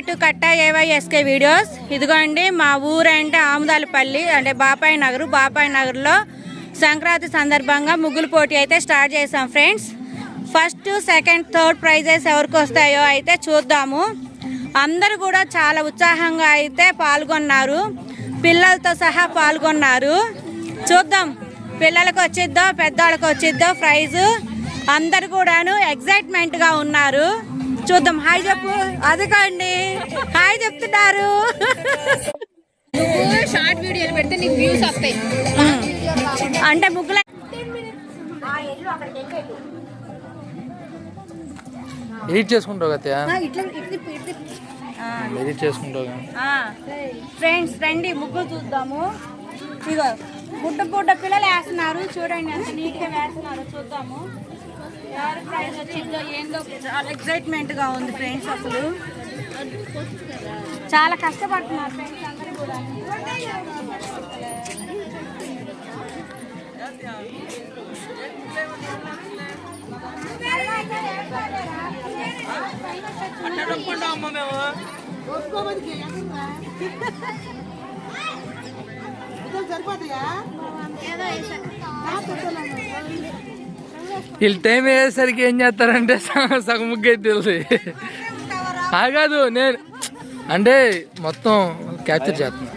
Back to కట్ట ఏవైఎస్కే videos. ఇదిగోండి మా ఊరు అంటే ఆముదాలపల్లి అంటే బాపాయి నగర్. బాపాయి నగర్లో సంక్రాంతి సందర్భంగా ముగ్గులు పోటీ అయితే స్టార్ట్ చేసాం friends. First second third prizes ఎవరికి వస్తాయో అయితే చూద్దాము. అందరూ కూడా చాలా ఉత్సాహంగా అయితే పాల్గొన్నారు. పిల్లలతో సహా పాల్గొన్నారు. చూద్దాం పిల్లలకు వచ్చిద్దో పెద్దవాళ్ళకి వచ్చిద్దో ప్రైజు. అందరు కూడాను ఎగ్జైట్మెంట్గా ఉన్నారు. చూద్దాం. హాయ్ చెప్పు. అదిగోండి. హాయ్ చెప్తున్నారు. నువ్వు షార్ట్ వీడియోలు పెడితే నీకు వ్యూస్ వస్తాయి. అంటే ముగ్గుల. ఎడిట్ చేసుకుంటావు కదా ఎడిట్ చేసుకుంటావు. ఫ్రెండ్స్ రండి ముగ్గులు చూద్దాము. ఇగో గుడ్డ గుడ్డ పిల్లలు వేస్తున్నారు. చూడండి ఎంత నీట్గా వేస్తున్నారు. చూద్దాము. ఎవరు ప్రైజ్ వచ్చిందో ఏందో చాలా ఎక్సైట్మెంట్గా ఉంది ఫ్రెండ్స్ అసలు చాలా కష్టపడుతున్నారు ఫ్రెండ్స్ అందరూ కూడా వీళ్ళు టైం అయ్యేసరికి ఏం చేస్తారంటే సగం సగం ముగ్గు అయితే తెలుసు ఆగాదు నేను అంటే మొత్తం క్యాప్చర్ చేస్తున్నా.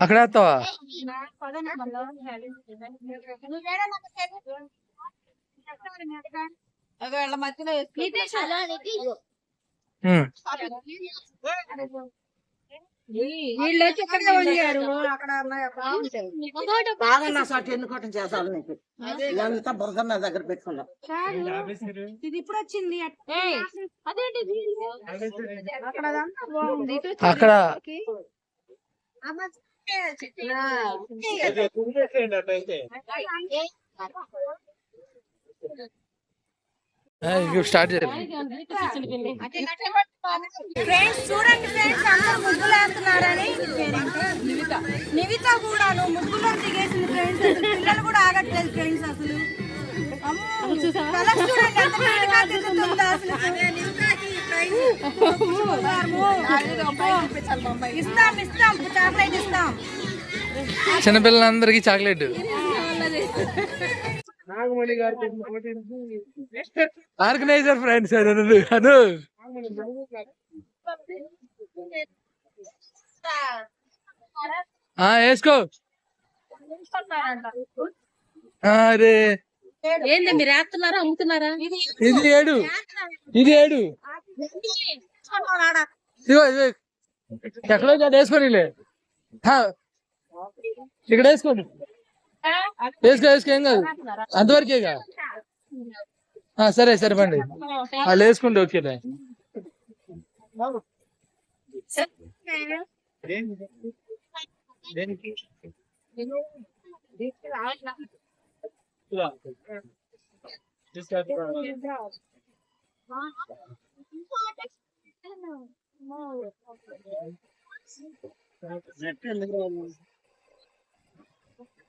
అక్కడ వేస్తావా మధ్యలో. వీళ్ళు వచ్చి ఇక్కడే ఉండారు అక్కడ బాగున్నా సార్ ఎన్నుకోవటం చేస్తాను నీకు? ఇదంతా బురద నా దగ్గర పెట్టుకున్నాం ఇది ఇప్పుడు వచ్చింది. అక్కడ అక్కడ స్టార్ట్ ఫ్రెండ్స్ చూడండి ఫ్రెండ్స్ అందరూ ముగ్గులు వేస్తున్నారని. నివిత కూడాను ముగ్గులో దిగేసింది ఫ్రెండ్స్ పిల్లలు కూడా ఆగట్లేదు ఫ్రెండ్స్ అసలు. ఇస్తాం ఇస్తాం చాక్లెట్ ఇస్తాం. చిన్నపిల్లలందరికీ chocolate. Organiser friends Anu. Anu ఆ, వేసుకో. అరే ఏంది మీరు వేస్తున్నారా అమ్ముతున్నారా? ఇది ఏడు. ఇది ఏడు. ఎక్కడో హా. ఇక్కడ వేసుకోండి. వేసుకో వేసుకో ఏం కాదు. అంతవరకేగా ఆ, సరే పండి. వాళ్ళు వేసుకుంటే ఓకే నెట్ ఎందుకు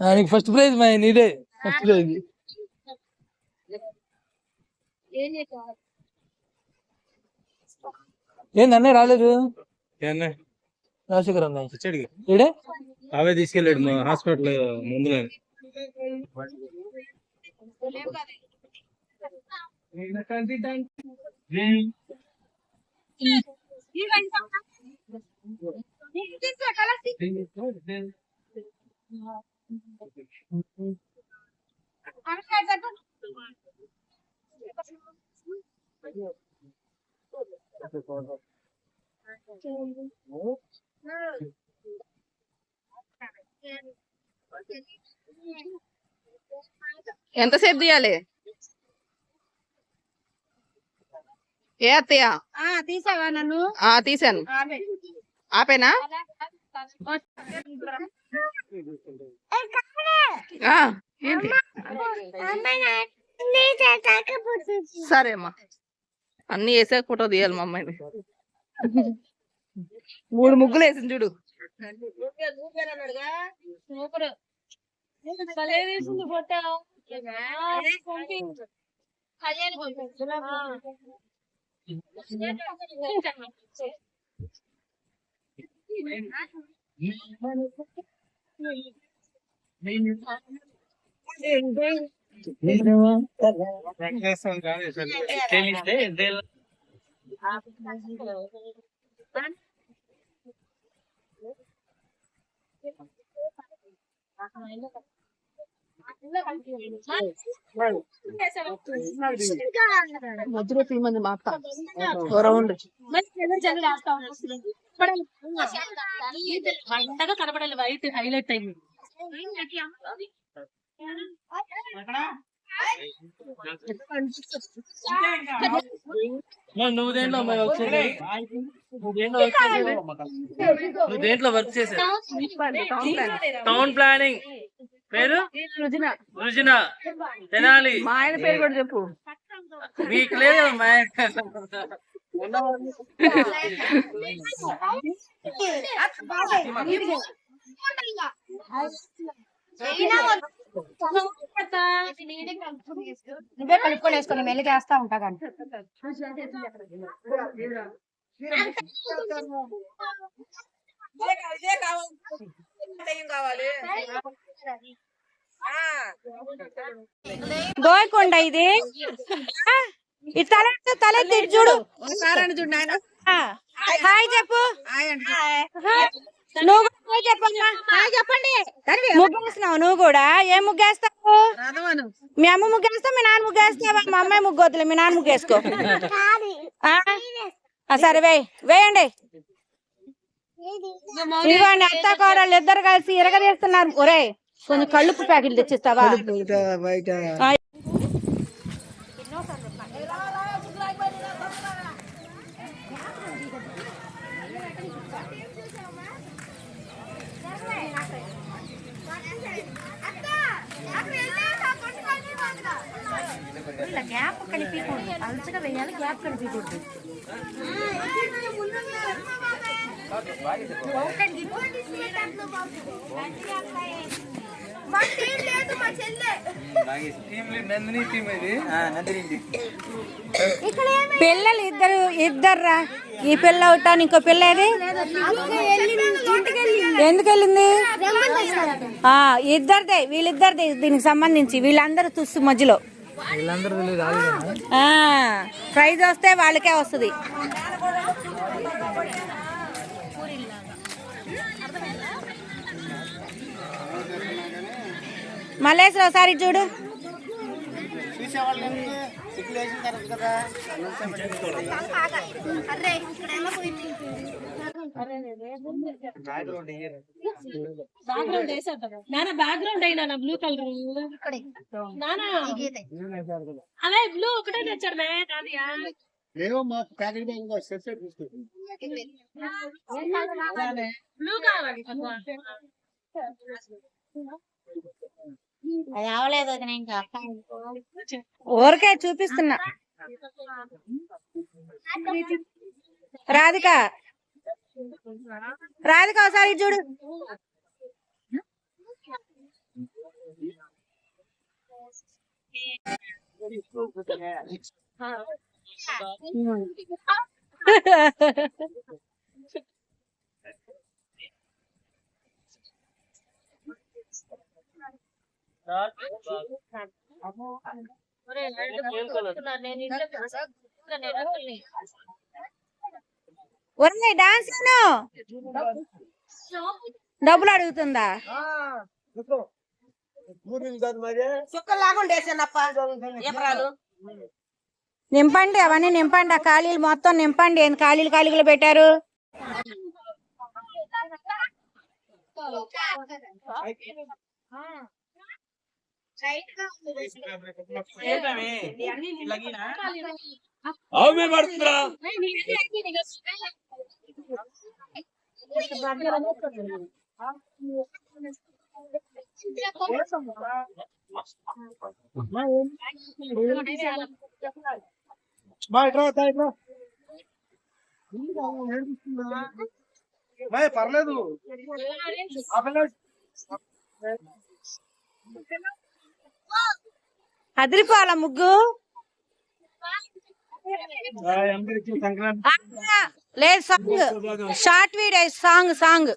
నీకు ఫస్ట్ ప్రైజ్ మా నీదే ఫస్ట్ ప్రైజ్ ఏంది అన్నయ్య రాలేదు? రాజశేఖర్ అన్నయ్య. అవే తీసుకెళ్ళాడు మా హాస్పిటల్ ముందులో ఎంతసేపు తీయాలి? ఏ అత్తయ్య? తీసావా నన్ను? ఆ తీసాను. ఆపేనా? ఆ, ఏంటి? సరే అమ్మా అన్ని వేసాక ఫోటో తీయాలి మా అమ్మాయిని. మూడు ముగ్గులు వేసింది చూడు. మధ్యలో తీయమంది మా అత్త రౌండ్ కనపడాలి వైట్ హైలైట్ అయింది. నువ్వు దేంట్లో నువ్వు దేంట్లో వర్క్ చేసేది? నువ్వు దేంట్లో వర్క్ చేసేది? Town planning. పేరు? రుజిన. తెనాలి. మా ఆయన పేరు కూడా చెప్పు. మీకు లేదు అమ్మా నువ్వే కలుపుకొని వేసుకొని మెల్లికి వేస్తా ఉంటా కానీ గోయకొండ ఇది తల చూడు. హాయ్. చెప్పు. నువ్వు కూడా హాయ్ చెప్పమ్మా. చెప్పండి. ముగ్గేస్తున్నావు నువ్వు కూడా? ఏం ముగ్గేస్తావు? మీ అమ్మ ముగ్గేస్తా మీ నాన్న ముగ్గేస్తావా? మా అమ్మాయి ముగ్గు వద్దులే మీ నాన్న ముగ్గేసుకో. ఆ? ఆ, సరే వేయ్. వేయండి. ఇదిగోండి అత్త కోడళ్ళు ఇద్దరు కలిసి ఇరగదీస్తున్నారు. ఒరే కొంచెం కళ్ళుప్పు ప్యాకెట్లు తెచ్చిస్తావా? గ్యాప్ కనిపించకూడదు అలచగా వేయాలి గ్యాప్ కనిపించకూడదు పిల్లలు ఇద్దరు ఇద్దర్రా? ఈ పిల్ల ఒకటాను ఇంకో పిల్ల ఏది? ఎందుకు వెళ్ళింది ఇద్దరిదే వీళ్ళిద్దరిదే దీనికి సంబంధించి. వీళ్ళందరూ చూస్తూ మధ్యలో. ప్రైజ్ వస్తే వాళ్ళకే వస్తుంది. మల్లేశ్వర ఒకసారి చూడు. నాన్న బ్యాక్గ్రౌండ్ అయినా బ్లూ కలర్ నానా. అదే బ్లూ ఒకటే తెచ్చాడు మే తాతయ్య బ్లూ కావాలి ఊరికే చూపిస్తున్నా. రాధిక రాయలకి ఒకసారి చూడు. నేను ఇంట్లో నేను ఒరే డాన్స్ డబ్బులు అడుగుతుందా? నింపండి అవన్నీ నింపండి. ఆ ఖాళీలు మొత్తం నింపండి. ఏంది ఖాళీలు ఖాళీలు పెట్టారు? ఆవు మీద పడుతుందిరా. పర్లేదు. అదిరిపోవాల ముగ్గు? లేదు song. Short video song song.